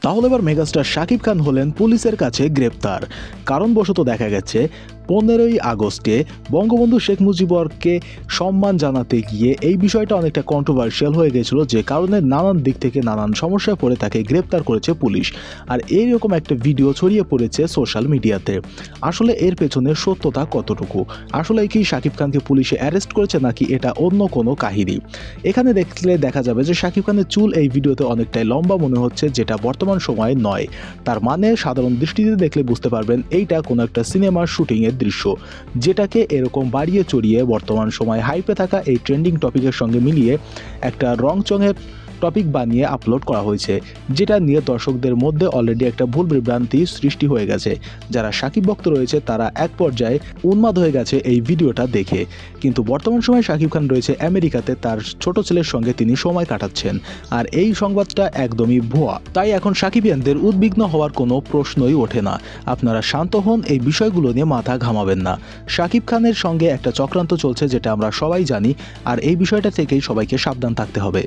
তাহলে এবার মেগাস্টার শাকিব খান হলেন পুলিশের কাছে গ্রেপ্তার। কারণবশত দেখা গেছে পনেরোই আগস্টে বঙ্গবন্ধু শেখ মুজিবরকে সম্মান জানাতে গিয়ে এই বিষয়টা অনেকটা কন্ট্রোভার্সিয়াল হয়ে গেছিল যে কারণে নানান দিক থেকে নানান সমস্যায় পড়ে তাকে গ্রেপ্তার করেছে পুলিশ। আর এইরকম একটা ভিডিও ছড়িয়ে পড়েছে সোশ্যাল মিডিয়াতে আসলে এর পেছনে সত্যতা কতটুকু? আসলে কি শাকিব খানকে পুলিশে অ্যারেস্ট করেছে নাকি এটা অন্য কোনো কাহিনী? এখানে দেখলে দেখা যাবে যে শাকিব খানের চুল এই ভিডিওতে অনেকটাই লম্বা মনে হচ্ছে, যেটা বর্তমান সময়ে নয়। তার মানে সাধারণ দৃষ্টিতে দেখলে বুঝতে পারবেন, এইটা কোনো একটা সিনেমার শুটিংয়ের দৃশ্য, যেটাকে এরকম বাড়িয়ে চড়িয়ে বর্তমান সময় হাইপে থাকা এই ট্রেন্ডিং টপিকের সঙ্গে মিলিয়ে একটা রং চঙের টপিক বানিয়ে আপলোড করা হয়েছে, যেটা নিয়ে দর্শকদের মধ্যে অলরেডি একটা ভুল বিভ্রান্তি সৃষ্টি হয়ে গেছে। যারা সাকিব ভক্ত রয়েছে, তারা এক পর্যায়ে উন্মাদ হয়ে গেছে এই ভিডিওটা দেখে। কিন্তু বর্তমান সময়ে শাকিব খান রয়েছে আমেরিকাতে, তার ছোট ছেলের সঙ্গে তিনি সময় কাটাচ্ছেন। আর এই সংবাদটা একদমই ভুয়া। তাই এখন সাকিবিয়ানদের উদ্বিগ্ন হওয়ার কোনো প্রশ্নই ওঠে না। আপনারা শান্ত হন, এই বিষয়গুলো নিয়ে মাথা ঘামাবেন না। শাকিব খানের সঙ্গে একটা চক্রান্ত চলছে, যেটা আমরা সবাই জানি। আর এই বিষয়টা থেকেই সবাইকে সাবধান থাকতে হবে।